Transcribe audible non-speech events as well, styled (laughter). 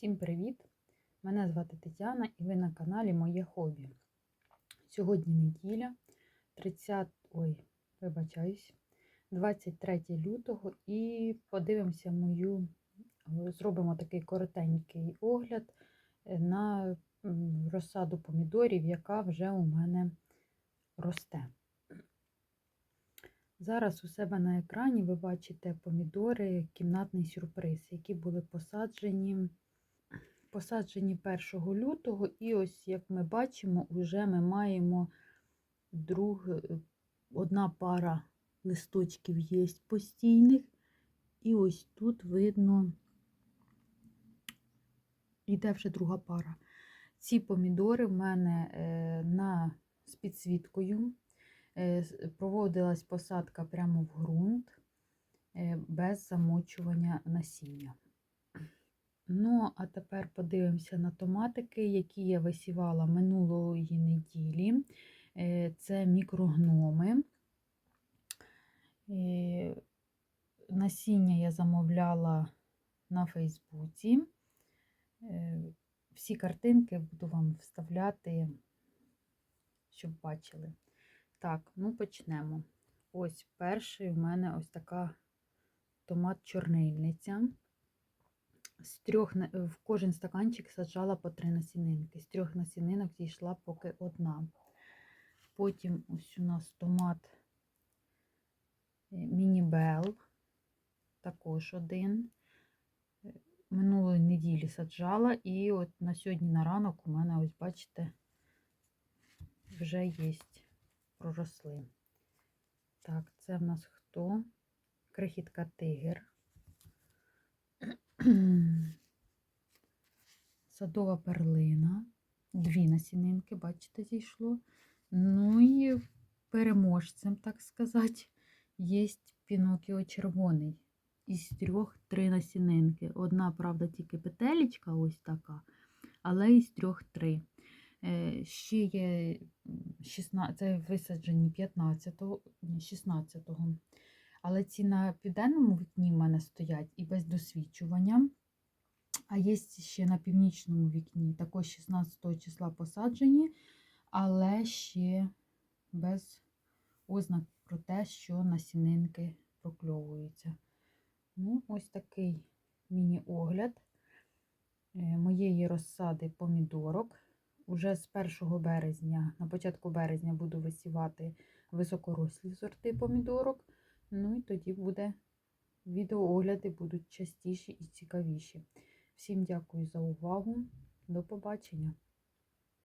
Всім привіт! Мене звати Тетяна і ви на каналі Моє Хобі. Сьогодні неділя, 30, ой, вибачаюсь, 23 лютого і подивимося мою, зробимо такий коротенький огляд на розсаду помідорів, яка вже у мене росте. Зараз у себе на екрані ви бачите помідори кімнатний сюрприз, які були посаджені посаджені 1 лютого, і ось, як ми бачимо, вже ми маємо друг, одна пара листочків є постійних, і ось тут видно, йде вже друга пара. Ці помідори в мене е, на, з підсвіткою. Е, Проводилась посадка прямо в ґрунт е, без замочування насіння. Ну, а тепер подивимося на томатики, які я висівала минулої неділі. Е, Це мікрогноми. Е, Насіння я замовляла на Фейсбуці. Е, Всі картинки буду вам вставляти, щоб бачили. Так, ну почнемо. Ось перший у мене ось така томат-чорнильниця. З трьох, в кожен стаканчик саджала по три насінинки. З трьох насінинок зійшла поки одна. Потім ось у нас томат Мінібел, також один. Минулої неділі саджала, і от на сьогодні на ранок у мене, ось бачите, вже є, проросли. Так, це в нас хто? Крихітка тигр. (clears throat) Садова перлина. Дві насінинки, бачите, зійшло. Ну і переможцем, так сказати, є Пінокіо червоний. Із трьох три насінинки. Одна, правда, тільки петелечка ось така, але із трьох три. Е, ще є 16, це висаджені 15-го, 16-го. Але ці на південному вікні в мене стоять і без досвідчування. А є ще на північному вікні, також 16 числа посаджені, але ще без ознак про те, що насінинки прокльовуються. Ну, ось такий міні-огляд моєї розсади помідорок. Уже з 1 березня, на початку березня, буду висівати високорослі сорти помідорок. Ну і тоді буде відеоогляди будуть частіші і цікавіші. Всім дякую за увагу. До побачення!